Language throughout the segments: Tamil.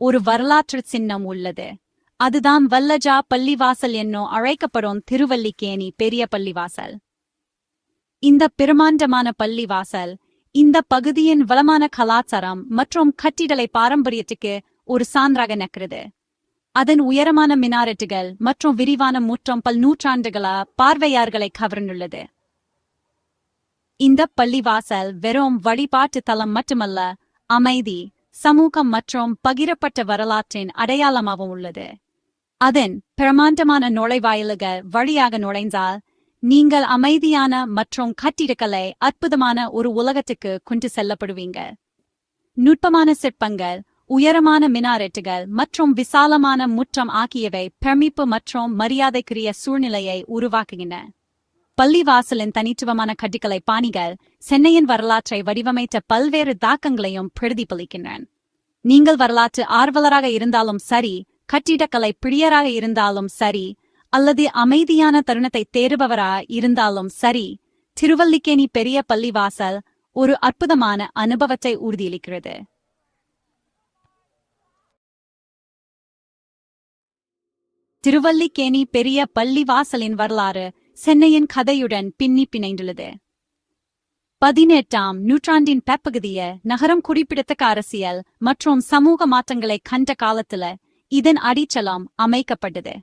ஒரு வரலாற்று சின்னம் உள்ளது. அதுதான் வல்லஜா பள்ளிவாசல் என்னும் அழைக்கப்படும் திருவல்லிக்கேணி பெரிய பள்ளிவாசல். இந்த பிரமாண்டமான பள்ளிவாசல் இந்த பகுதியின் வளமான கலாச்சாரம் மற்றும் கட்டிடலை பாரம்பரியத்துக்கு ஒரு சான்றாக நிற்கிறது. அதன் உயரமான மினாரெட்டுகள் மற்றும் விரிவான முற்றம் பல் நூற்றாண்டுகளா பார்வையார்களை கவர்ந்துள்ளது. இந்த பள்ளிவாசல் வெறும் வழிபாட்டு தலம் மட்டுமல்ல அமைதி சமூகம் மற்றும் பகிரப்பட்ட வரலாற்றின் அடையாளமாகவும் உள்ளது. அதன் பிரமாண்டமான நுழைவாயில்கள் வழியாக நுழைந்தால் நீங்கள் அமைதியான மற்றும் கட்டிடக்கலை அற்புதமான ஒரு உலகத்துக்கு கொண்டு செல்லப்படுவீங்க. நுட்பமான சிற்பங்கள் உயரமான மினாரெட்டுகள் மற்றும் விசாலமான முற்றம் ஆகியவை பிரமிப்பு மற்றும் மரியாதைக்குரிய சூழ்நிலையை உருவாக்குகின்றன பள்ளிவாசலின் தனித்துவமான கட்டிக்கலை பாணிகள் சென்னையின் வரலாற்றை வடிவமைத்த பல்வேறு தாக்கங்களையும் பிரதிபலிக்கின்றன. நீங்கள் வரலாற்று ஆர்வலராக இருந்தாலும் சரி கட்டிடக்கலை பிரியராக இருந்தாலும் சரி அல்லது அமைதியான தருணத்தை தேடுபவராக இருந்தாலும் சரி திருவல்லிக்கேணி பெரிய பள்ளிவாசல் ஒரு அற்புதமான அனுபவத்தை உறுதியளிக்கிறது. திருவல்லிக்கேணி பெரிய பள்ளிவாசலின் வரலாறு சென்னையின் கதையுடன் பின்னி பிணைந்துள்ளது. பதினெட்டாம் நூற்றாண்டின் பெப்பகுதிய நகரம் குறிப்பிடத்தக்க அரசியல் மற்றும் சமூக மாற்றங்களை கண்ட காலத்துல இதன் அடிச்சலம் அமைக்கப்பட்டது.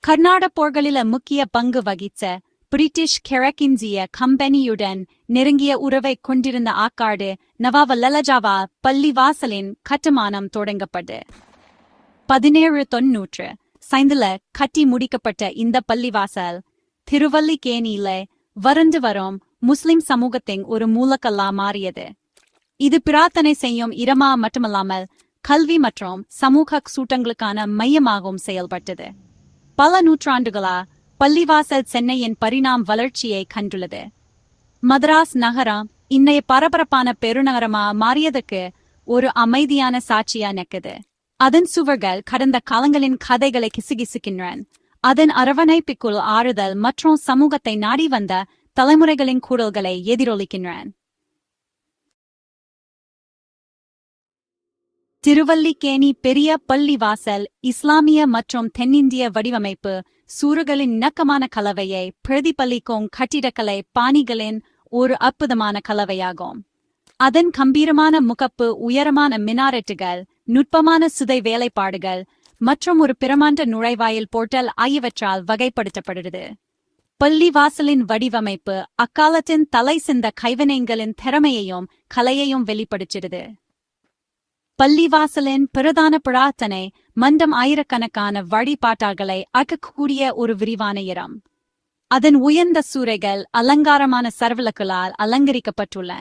கர்நாடக போர்களில முக்கிய பங்கு வகித்த பிரிட்டிஷ் கிழக்கிந்திய கம்பெனியுடன் நெருங்கிய உறவை கொண்டிருந்த ஆக்காடு நவாவ லலஜாவா பள்ளிவாசலின் கட்டுமானம் தொடங்கப்பட்டது. பதினேழு தொன்னூற்று சைந்துல கட்டி முடிக்கப்பட்ட இந்த பள்ளிவாசல். திருவல்லிக்கேணியில வறண்டு வரும் முஸ்லிம் சமூகத்தின் ஒரு மூலக்கல்லா மாறியது. இது பிரார்த்தனை செய்யும் இரமா மட்டுமல்லாமல் கல்வி மற்றும் சமூக சூட்டங்களுக்கான மையமாகவும் செயல்பட்டது. பல நூற்றாண்டுகளா பள்ளிவாசல் சென்னையின் பரிணாம் வளர்ச்சியை கண்டுள்ளது. மதராஸ் நகரம் இன்னைய பரபரப்பான பெருநகரமா மாறியதுக்கு ஒரு அமைதியான சாட்சியா நிற்குது. அதன் சுவர்கள் கடந்த காலங்களின் கதைகளை கிசுகிசுக்கின்றன. அதன் அரவணைப்புக்குள் ஆறுதல் மற்றும் சமூகத்தை நாடி வந்த தலைமுறைகளின் கூடல்களை எதிரொலிக்கின்றன. திருவல்லிக்கேணி பெரிய பள்ளிவாசல் இஸ்லாமிய மற்றும் தென்னிந்திய வடிவமைப்பு சூறுகளின் இணக்கமான கலவையை பிரதிபலிக்கும் கட்டிடக்கலை பாணிகளின் ஒரு அற்புதமான கலவையாகும். அதன் கம்பீரமான முகப்பு உயரமான மினாரெட்டுகள் நுட்பமான சுதை வேலைப்பாடுகள் மற்றும் ஒரு பிரமாண்ட நுழைவாயில் போர்ட்டல் ஆகியவற்றால் வகைப்படுத்தப்படுகிறது. பள்ளிவாசலின் வடிவமைப்பு அக்காலத்தின் தலை சிந்த கைவினைகளின் திறமையையும் கலையையும் வெளிப்படுத்துகிறது. பள்ளிவாசலின் பிரதான பிரார்த்தனை மண்டம் ஆயிரக்கணக்கான வழிபாட்டாளர்களை அக்கக்கூடிய ஒரு விரிவான இடம். அதன் உயர்ந்த சூறைகள் அலங்காரமான சரவலக்களால் அலங்கரிக்கப்பட்டுள்ள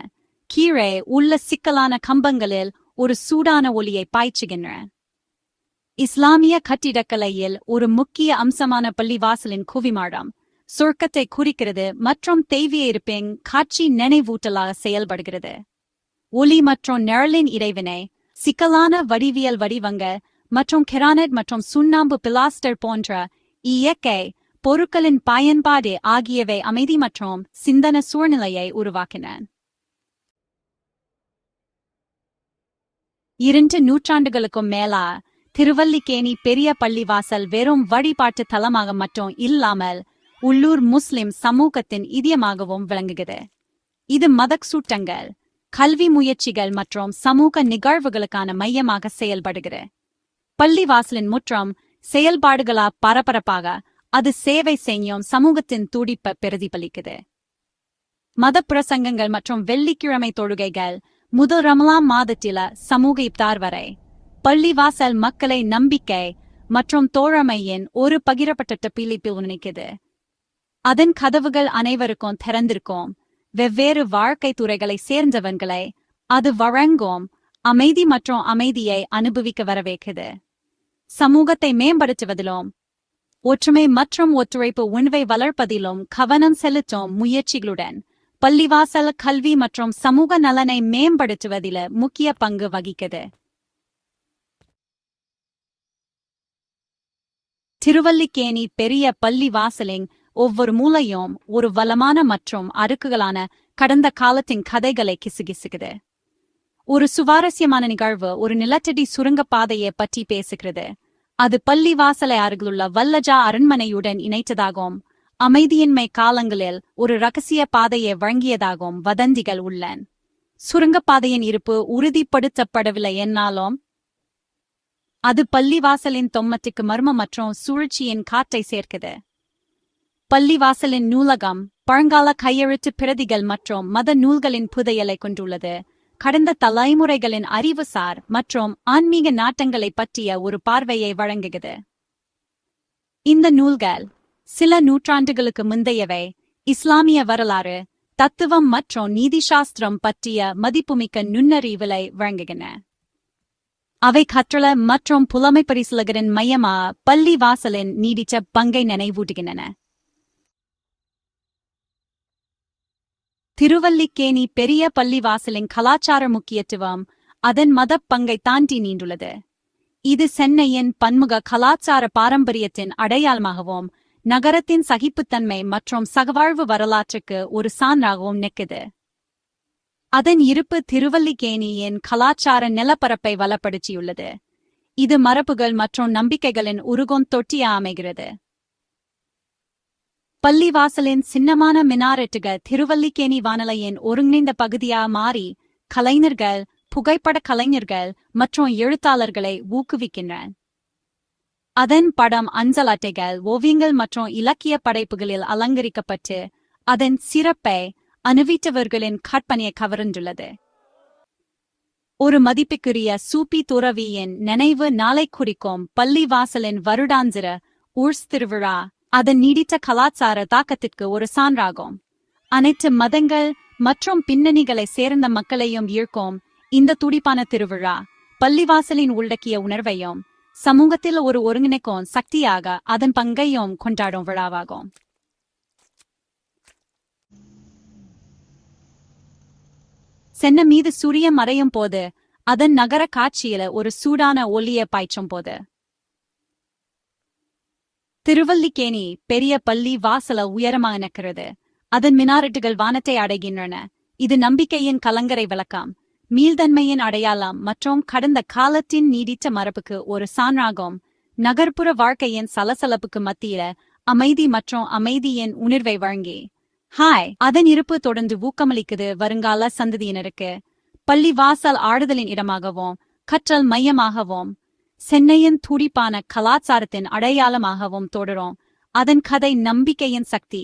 கீழே உள்ள சிக்கலான கம்பங்களில் ஒரு சூடான ஒளியை பாய்ச்சுகின்றன. இஸ்லாமிய கட்டிடக்கலையில் ஒரு முக்கிய அம்சமான பள்ளிவாசலின் குவிமாடம் சொர்க்கத்தை குறிக்கிறது மற்றும் தெய்விய இருப்பின் காட்சி நினைவூட்டலாக செயல்படுகிறது. ஒளி மற்றும் நிழலின் இறைவினை சிக்கலான வடிவியல் வடிவங்க மற்றும் கெரானட் மற்றும் சுண்ணாம்பு பிளாஸ்டர் போன்ற இயற்கை பொருட்களின் பயன்பாடு ஆகியவை அமைதி மற்றும் சிந்தன சூழ்நிலையை உருவாக்கின. இரண்டு நூற்றாண்டுகளுக்கும் மேலா திருவல்லிக்கேணி பெரிய பள்ளிவாசல் வெறும் வழிபாட்டு தலமாக மட்டும் இல்லாமல் உள்ளூர் முஸ்லிம் சமூகத்தின் இதயமாகவும் விளங்குகிறது. இது மதக் சூட்டங்கள் கல்வி முயற்சிகள் மற்றும் சமூக நிகழ்வுகளுக்கான மையமாக செயல்படுகிறது. பள்ளிவாசலின் முற்றம் செயல்பாடுகளா பரபரப்பாக அது சேவை செய்யும் சமூகத்தின் துடிப்ப பிரதிபலிக்குது. மத பிரசங்கங்கள் மற்றும் வெள்ளிக்கிழமை தொழுகைகள் முதல் ரமலான் மாதத்தில சமூக இப்தார் வரை பள்ளிவாசல் மக்களை நம்பிக்கை மற்றும் தோழமையின் ஒரு பகிரப்பட்ட பிலிப்பில் நினைக்குது அதன் கதவுகள் அனைவருக்கும் திறந்திருக்கும். வெவ்வேறு வாழ்க்கை துறைகளை சேர்ந்தவன்களை அது வழங்கும் அமைதி மற்றும் அமைதியை அனுபவிக்க வரவேற்குது. சமூகத்தை மேம்படுத்துவதிலும் ஒற்றுமை மற்றும் ஒத்துழைப்பு உணவை வளர்ப்பதிலும் கவனம் செலுத்தும் முயற்சிகளுடன் பள்ளிவாசல் கல்வி மற்றும் சமூக நலனை மேம்படுத்துவதில் முக்கிய பங்கு வகிக்குது. திருவல்லிக்கேணி பெரிய பள்ளி வாசலின் ஒவ்வொரு மூலையும் ஒரு வளமான மற்றும் அடுக்குகளான கடந்த காலத்தின் கதைகளை கிசுகிசுகுது ஒரு சுவாரஸ்யமான நிகழ்வு ஒரு நிலத்தடி சுரங்கப் பாதையை பற்றி பேசுகிறது. அது பள்ளி வாசலை அருகிலுள்ள வல்லஜா அரண்மனையுடன் இணைத்ததாகவும் அமைதியின்மை காலங்களில் ஒரு ரகசிய பாதையை வழங்கியதாகவும் வதந்திகள் உள்ளன. சுரங்கப்பாதையின் இருப்பு உறுதிப்படுத்தப்படவில்லை என்னாலும் அது பள்ளிவாசலின் தொம்மத்துக்கு மர்ம மற்றும் சூழ்ச்சியின் காற்றை சேர்க்குது. பள்ளிவாசலின் நூலகம் பழங்கால கையெழுத்து பிரதிகள் மற்றும் மத நூல்களின் புதையலை கொண்டுள்ளது. கடந்த தலைமுறைகளின் அறிவுசார் மற்றும் ஆன்மீக நாட்டங்களை பற்றிய ஒரு பார்வையை வழங்குகிறது. இந்த நூல்கள் சில நூற்றாண்டுகளுக்கு முந்தையவை இஸ்லாமிய வரலாறு தத்துவம் மற்றும் நீதிசாஸ்திரம் பற்றிய மதிப்புமிக்க நுண்ணறிவுகளை வழங்குகின்றன. அவை கற்றல மற்றும் புலமை பரிசீலகரின் மையமா பள்ளி வாசலின் நீடிச்ச பங்கை நினைவூட்டுகின்றன. திருவல்லிக்கேணி பெரிய பள்ளி வாசலின் கலாச்சார முக்கியத்துவம் அதன் மதப் பங்கை தாண்டி நீண்டுள்ளது. இது சென்னையின் பன்முக கலாச்சார பாரம்பரியத்தின் அடையாளமாகவும் நகரத்தின் சகிப்புத்தன்மை மற்றும் சகவாழ்வு வரலாற்றுக்கு ஒரு சான்றாகவும் நிற்குது. அதன் இருப்பு திருவல்லிக்கேணியின் கலாச்சார நிலப்பரப்பை வளப்படுத்தியுள்ளது. இது மரபுகள் மற்றும் நம்பிக்கைகளின் உருகோன் தொட்டியா அமைகிறது. பள்ளிவாசலின் சின்னமான மினாரெட்டுகள் திருவல்லிக்கேணி வானலையின் ஒருங்கிணைந்த பகுதியா மாறி கலைஞர்கள் புகைப்பட கலைஞர்கள் மற்றும் எழுத்தாளர்களை ஊக்குவிக்கின்றன. அதன் படம் அஞ்சல் அட்டைகள் ஓவியங்கள் மற்றும் இலக்கிய படைப்புகளில் அலங்கரிக்கப்பட்டு அதன் சிறப்பை அனுபவித்தவர்களின் கற்பனையை கவர்ந்துள்ளது. ஒரு மதிப்புக்குரிய சூப்பி துறவியின் நினைவு நாளை குறிக்கும் பள்ளிவாசலின் வருடாந்திர ஊர்ஸ் திருவிழா அதன் நீடித்த கலாச்சார தாக்கத்திற்கு ஒரு சான்றாகும். அனைத்து மதங்கள் மற்றும் பின்னணிகளை சேர்ந்த மக்களையும் ஈர்க்கும் இந்த துடிப்பான திருவிழா பள்ளிவாசலின் உள்ளடக்கிய உணர்வையும் சமூகத்தில் ஒரு ஒருங்கிணைக்கும் சக்தியாக அதன் பங்கையும் கொண்டாடும் விழாவாகும். சென்ன மீது சூரிய மறையும் போது அதன் நகர காட்சியில ஒரு சூடான ஒளிய பாய்ச்சும் போது. திருவல்லிக்கேணி பெரிய பள்ளி வாசல உயரமாக நிற்கிறது. அதன் மினாரெட்டுகள் வானத்தை அடைகின்றன. இது நம்பிக்கையின் கலங்கரை விளக்கம். மீள்தன்மையின் அடையாளம் மற்றும் கடந்த காலத்தின் நீடித்த மரபுக்கு ஒரு சான்றாகும். நகர்ப்புற வாழ்க்கையின் சலசலப்புக்கு மத்தியில அமைதி மற்றும் அமைதியின் உணர்வை வழங்கி. ஹாய் அதன் இருப்பு தொடர்ந்து ஊக்கமளிக்குது வருங்கால சந்ததியினருக்கு. பள்ளி வாசல் ஆடுதலின் இடமாகவும் கற்றல் மையமாகவும் சென்னையின் துடிப்பான கலாச்சாரத்தின் அடையாளமாகவும் தொடரும். அதன் கதை நம்பிக்கையின் சக்தி.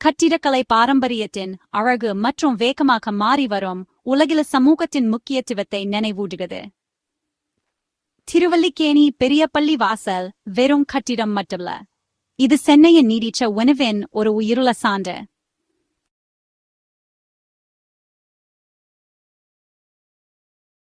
கட்டிடக்கலை பாரம்பரியத்தின் அழகு மற்றும் வேகமாக மாறி வரும் உலகில சமூகத்தின் முக்கியத்துவத்தை நினைவூடுகிறது திருவல்லிக்கேணி பெரிய பள்ளி வாசல் வெறும் கட்டிடம் மட்டுமல்ல. இது சென்னையின் நீடிச்ச உணவின் ஒரு உயிருள சான்று.